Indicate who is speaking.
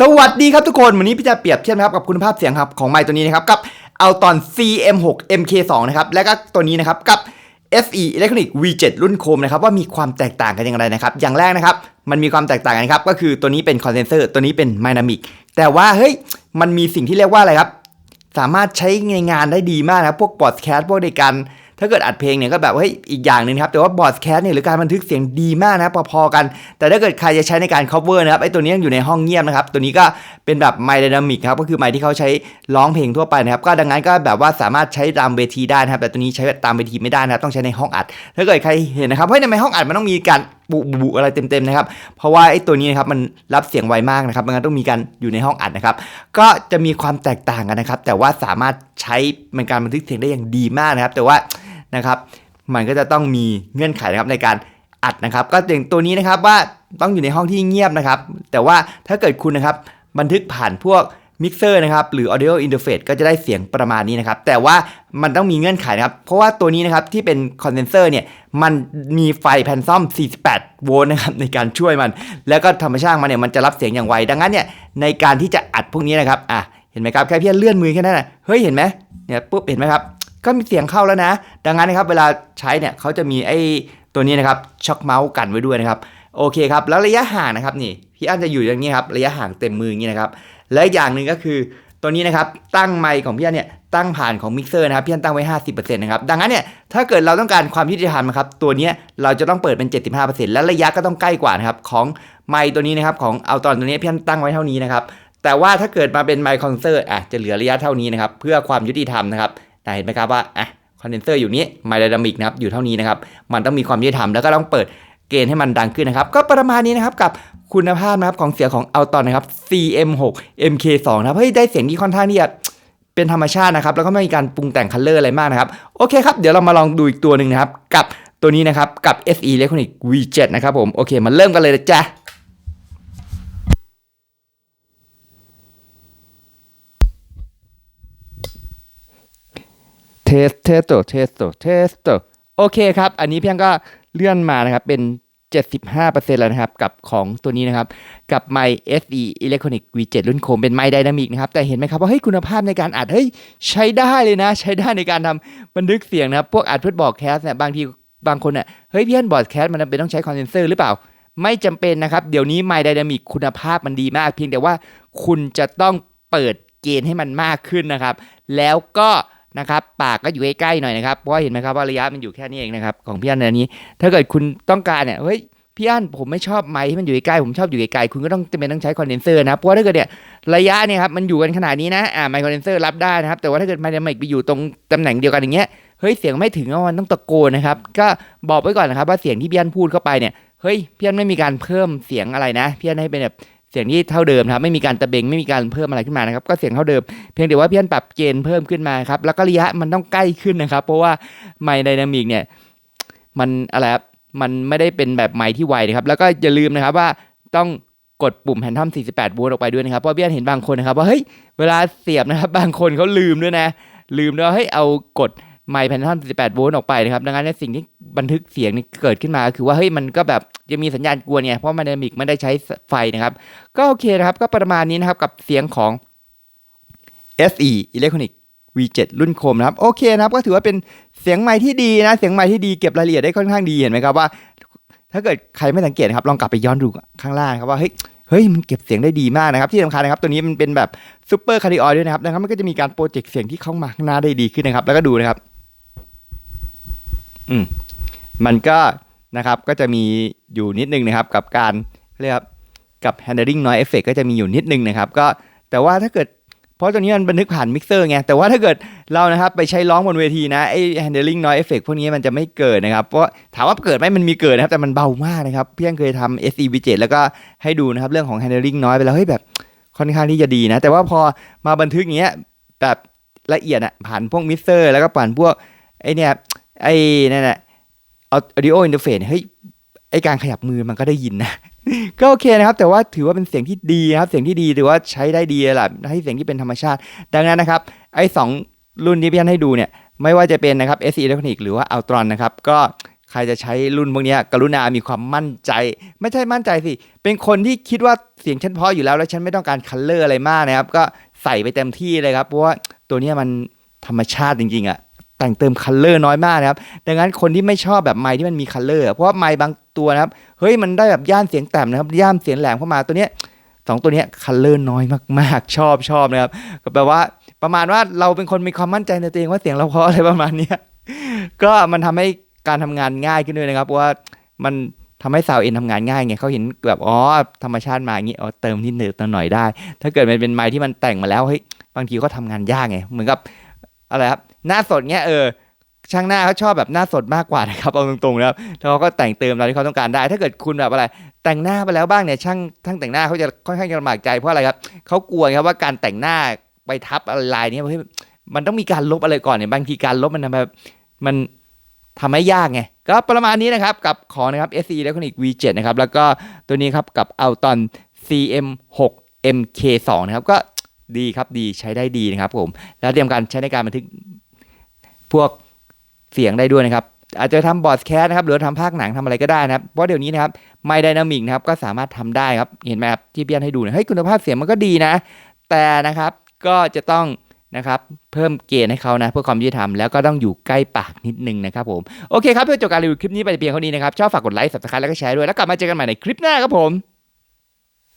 Speaker 1: สวัสดีครับทุกคน วันนี้พี่จะเปรียบเทียบนะครับกับคุณภาพเสียงครับของไมค์ตัวนี้นะครับกับเอาตอน CM6 MK2 นะครับและก็ตัวนี้นะครับกับ FE Electronic V7 รุ่นโคมนะครับว่ามีความแตกต่างกันอย่างไรนะครับอย่างแรกนะครับมันมีความแตกต่างกันครับก็คือตัวนี้เป็นคอนเดนเซอร์ตัวนี้เป็นไมนามิกแต่ว่าเฮ้ยมันมีสิ่งที่เรียกว่าอะไรครับสามารถใช้ในงานได้ดีมากนะครับพวกบอดแคสต์พวกในการ ถ้าเกิดอัดเพลงเนี่ยก็แบบเฮ้ยอีกอย่างหนึ่งครับ แต่ว่าบอดแคสเนี่ยหรือการบันทึกเสียงดีมากนะพอๆกัน แต่ถ้าเกิดใครจะใช้ในการ cover นะครับไอ้ตัวนี้ยังอยู่ในห้องเงียบนะครับตัวนี้ก็เป็นแบบไมค์ไดนามิกครับก็คือไมค์ที่เขาใช้ร้องเพลงทั่วไปนะครับก็ดังนั้นก็แบบว่าสามารถใช้ตามเวทีได้นะครับแต่ตัวนี้ใช้ตามเวทีไม่ได้นะครับต้องใช้ในห้องอัด ถ้าเกิดใครเห็นนะครับเฮ้ยทำไมห้องอัดมันต้องมีการบุบุอะไรเต็มๆนะครับ เพราะว่าไอ้ตัวนี้นะครับมันรับเสียงไวมากนะครับมันต้องมีการอยู่ในห้องอัดนะครับ ก็จะมีความแตกต่างกันนะครับ แต่ว่าสามารถใช้เป็นการบันทึกเสียงได้อย่างดีมากนะครับ แต่ว่า นะครับ มันก็จะต้องมีเงื่อนไขนะครับในการอัดนะครับ ก็อย่างตัวนี้นะครับว่าต้องอยู่ในห้องที่เงียบนะครับ แต่ว่าถ้าเกิดคุณนะครับบันทึกผ่านพวกมิกเซอร์นะครับหรือ audio interface ก็จะได้เสียงประมาณนี้นะครับ แต่ว่ามันต้องมีเงื่อนไขนะครับ เพราะว่าตัวนี้นะครับที่เป็นคอนเดนเซอร์เนี่ยมันมีไฟแผ่นซ่อม 48 โวลต์นะครับในการช่วยมัน แล้วก็ธรรมชาติมันเนี่ยมันจะรับเสียงอย่างไว ดังนั้นเนี่ยในการที่จะอัดพวกนี้นะครับอะเห็นไหมครับแค่เพียงเลื่อนมือแค่นั้นนะเฮ้ยเห็นไหมเนี่ยปุ๊บเห็นไหมครับ ก็มีเสียงเข้าแล้วนะ ดังนั้นนะครับเวลาใช้เนี่ยเขาจะมีไอ้ตัวนี้นะครับช็อคเมาส์กันไว้ด้วยนะครับโอเคครับแล้วระยะห่างนะครับนี่พี่อันจะอยู่อย่างนี้ครับระยะห่างเต็มมืออย่างนี้นะครับและอีกอย่างหนึ่งก็คือตัวนี้นะครับตั้งไมค์ของพี่อันเนี่ยตั้งผ่านของมิกเซอร์นะครับพี่อันตั้งไว้ 50%นะครับดังนั้นเนี่ยถ้าเกิดเราต้องการความยุติธรรมนะครับตัวนี้เราจะต้องเปิดเป็น 75%และระยะก็ต้องใกล้กว่านะครับของไมค์ตัวนี้นะครับของเอาตอนตัวนี้พี่อันตั้งไว้เท่านี้นะครับแต่ว่าถ้าเกิดมาเป็นไมค์คอนเซอร์อะจะเหลือระยะเท่านี้นะครับเพื่อความยุติธรรมนะครับ ได้เห็นไหมครับว่าอะคอนเดนเซอร์อยู่นี้ไมโดนามิกนะครับอยู่เท่านี้นะครับมันต้องมีความยุติธรรมแล้วก็ต้องเปิดเกณฑ์ให้มันดังขึ้นนะครับ ก็ประมาณนี้นะครับกับคุณภาพนะครับของเสียงของเอาตอนนะครับ CM6 MK2 นะครับเฮ้ยได้เสียงที่ค่อนข้างที่จะเป็นธรรมชาตินะครับ แล้วก็ไม่มีการปรุงแต่งคัลเลอร์อะไรมากนะครับ โอเคครับ เดี๋ยวเรามาลองดูอีกตัวหนึ่งนะครับ กับตัวนี้นะครับ กับ SE Electronic V7 นะครับผม โอเค มาเริ่มกันเลยจ๊ะ สเทสโตเทสโตเทสโตโอเคครับ อันนี้เพียงก็เลื่อนมานะครับเป็น 75%แล้วนะครับ กับของตัวนี้นะครับ กับไมค์ SE Electronic V7 รุ่นโคมเป็นไมค์ไดนามิกนะครับ แต่เห็นไหมครับว่าเฮ้ยคุณภาพในการอัดเฮ้ยใช้ได้เลยนะ ใช้ได้ในการทำบันทึกเสียงนะครับ พวกอัดเพื่อบอดแคสเนี่ยบางทีบางคนเนี่ยเฮ้ยพี่อันบอดแคสมันจำเป็นต้องใช้คอนเดนเซอร์หรือเปล่า ไม่จำเป็นนะครับ เดี๋ยวนี้ไมค์ไดนามิกคุณภาพมันดีมาก เพียงแต่ว่าคุณจะต้องเปิดเกณฑ์ให้มันมากขึ้นนะครับ แล้วก็ นะครับปากก็อยู่ใกล้ๆหน่อยนะครับเพราะเห็นไหมครับว่าระยะมันอยู่แค่นี้เองนะครับของพี่อันอันนี้ ถ้าเกิดคุณต้องการเนี่ยเฮ้ยพี่อันผมไม่ชอบไมค์ที่มันอยู่ใกล้ๆผมชอบอยู่ไกลๆคุณก็ต้องจำเป็นต้องใช้คอนเดนเซอร์นะเพราะถ้าเกิดเนี่ยระยะเนี่ยครับมันอยู่กันขนาดนี้นะอ่าไมค์คอนเดนเซอร์รับได้นะครับ แต่ว่าถ้าเกิดไมค์ไดนามิกไปอยู่ตรงตำแหน่งเดียวกันอย่างเงี้ยเฮ้ยเสียงไม่ถึงมันต้องตะโกนนะครับก็บอกไว้ก่อนนะครับว่าเสียงที่พี่อันพูดเข้าไปเนี่ยเฮ้ยพี่อันไม่มีการเพิ่มเสียงอะไรนะพี่อันให้เป็นแบบ เสียงที่เท่าเดิมครับไม่มีการตะเบงไม่มีการเพิ่มอะไรขึ้นมานะครับก็เสียงเท่าเดิมเพียงแต่ว่าพี่อันปรับเกณฑ์เพิ่มขึ้นมาครับแล้วก็ระยะมันต้องใกล้ขึ้นนะครับ เพราะว่าไมค์ไดนามิกเนี่ยมันอะไรครับมันไม่ได้เป็นแบบไมค์ที่ไวนะครับแล้วก็อย่าลืมนะครับว่าต้องกดปุ่มแผ่นทอม48โวลต์ออกไปด้วยนะครับเพราะพี่อันเห็นบางคนนะครับว่าเฮ้ยเวลาเสียบนะครับบางคนเขาลืมด้วยนะลืมด้วยเฮ้ยเอากด ไมค์แผ่นทอม48โวลต์ออกไปนะครับ ดังนั้นในสิ่งที่บันทึกเสียงนี่เกิดขึ้นมาคือว่าเฮ้ยมันก็แบบจะมีสัญญาณกวนเนี่ยเพราะไมค์ไดนามิกไม่ได้ใช้ไฟนะครับ ก็โอเคนะครับ ก็ประมาณนี้นะครับกับเสียงของ SE Electronic V7 รุ่นโคมนะครับ โอเคนะครับ ก็ถือว่าเป็นเสียงไมค์ที่ดีนะ เสียงไมค์ที่ดีเก็บรายละเอียดได้ค่อนข้างดีเห็นไหมครับว่า ถ้าเกิดใครไม่สังเกตครับลองกลับไปย้อนดูข้างล่างครับว่าเฮ้ยเฮ้ยมันเก็บเสียงได้ดีมากนะครับ ที่สำคัญนะครับตัวนี้มันเป็นแบบซูเปอร์คาร์ดิออยด้วยนะครับดังนั้นมันก็จะมีการโปรเจกต์เสียงที่เข้ามาข้างหน้าได้ดีขึ้นนะครับ แล้วก็ดูนะครับ อืมมันก็นะครับก็จะมีอยู่นิดนึงนะครับ กับการเรียกกับ handling noise effect ก็จะมีอยู่นิดนึงนะครับ ก็แต่ว่าถ้าเกิดเพราะตัวนี้มันบันทึกผ่านมิกเซอร์ไงแต่ว่าถ้าเกิดเรานะครับไปใช้ร้องบนเวทีนะไอ้ handling noise effect พวกนี้มันจะไม่เกิดนะครับเพราะถามว่าเกิดไหมมันมีเกิดนะครับแต่มันเบามากนะครับ เพียงเคยทำ SE V7 แล้วก็ให้ดูนะครับเรื่องของ handling noise ไปแล้วเฮ้ยแบบค่อนข้างที่จะดีนะ แต่ว่าพอมาบันทึกอย่างเงี้ยแบบละเอียดอะผ่านพวกมิกเซอร์แล้วก็ผ่านพวกไอเนี่ย ไอ้นั่นแหละ audio interface เฮ้ยไอการขยับมือมันก็ได้ยินนะ ก็โอเคนะครับ แต่ว่าถือว่าเป็นเสียงที่ดีนะครับ เสียงที่ดีถือว่าใช้ได้ดีแหละให้เสียงที่เป็นธรรมชาติ ดังนั้นนะครับ ไอ้สองรุ่นที่พี่อันให้ดูเนี่ย ไม่ว่าจะเป็นนะครับ SE Electronic หรือว่า Altron นนะครับ ก็ใครจะใช้รุ่นพวกนี้กรุณามีความมั่นใจ ไม่ใช่มั่นใจสิ เป็นคนที่คิดว่าเสียงฉันพราะอยู่แล้วแล้วฉันไม่ต้องการคัลเลอร์อะไรมากนะครับ ก็ใส่ไปเต็มที่เลยครับ เพราะว่าตัวนี้มันธรรมชาติจริงๆอะ แต่งเติมคัลเลอร์น้อยมากนะครับ ดังนั้นคนที่ไม่ชอบแบบไมค์ที่มันมีคัลเลอร์เพราะว่าไมค์บางตัวนะครับ เฮ้ยมันได้แบบย่านเสียงต่ำนะครับ ย่านเสียงแหลมเข้ามาตัวเนี้ยสองตัวเนี้ยคัลเลอร์น้อยมากๆ ชอบชอบนะครับก็แปลว่าประมาณว่าเราเป็นคนมีความมั่นใจในตัวเองว่าเสียงเราเพราะอะไรประมาณนี้ก็มันทำให้การทำงานง่ายขึ้นด้วยนะครับเพราะว่ามันทำให้สาวเอ็นทำงานง่ายไงเขาเห็นแบบอ๋อธรรมชาติมาอย่างนี้อ๋อเติมนิดหนึ่งติมหน่อยได้ ถ้าเกิดมันเป็นไม้ที่มันแต่งมาแล้วเฮ้ยบางทีก็ทำงานยากไงเหมือนกับอะไรครับ หน้าสดเงี้ยเออช่างหน้าเขาชอบแบบหน้าสดมากกว่านะครับเอาตรงๆนะครับแล้วเขาก็แต่งเติมตามที่เขาต้องการได้ ถ้าเกิดคุณแบบอะไร แต่งหน้าไปแล้วบ้างเนี่ยช่างช่างแต่งหน้าเขาจะค่อนข้างจะลำบากใจเพราะอะไรครับเขากลัวครับว่าการแต่งหน้าไปทับอะไรลายเนี้เฮ้ยมันต้องมีการลบอะไรก่อนเนี่ยบางทีการลบมันทำแบบมันทำให้ยากไงก็ประมาณนี้นะครับกับของนะครับ SE Electronic V7 นะครับแล้วก็ตัวนี้ครับกับ Alton CM6 MK2 นะครับก็ดีครับดีใช้ได้ดีนะครับผม แล้วเตรียมการใช้ในการบันทึก พวกเสียงได้ด้วยนะครับ อาจจะทำบอร์ดแคสนะครับหรือทำภาคหนังทำอะไรก็ได้นะครับ เพราะเดี๋ยวนี้นะครับไมค์ไดนามิกนะครับก็สามารถทำได้ครับ เห็นไหมครับที่พี่อันให้ดูนะเฮ้ยคุณภาพเสียงมันก็ดีนะ แต่นะครับก็จะต้องนะครับเพิ่มเกณฑ์ให้เขานะเพื่อความยุติธรรมแล้วก็ต้องอยู่ใกล้ปากนิดนึงนะครับผมโอเคครับเพื่อจบการรีวิวคลิปนี้ไปเพียงเท่านี้นะครับชอบฝากกดไลค์ subscribe แล้วก็แชร์ด้วยแล้วกลับมาเจอกันใหม่ในคลิปหน้าครับผม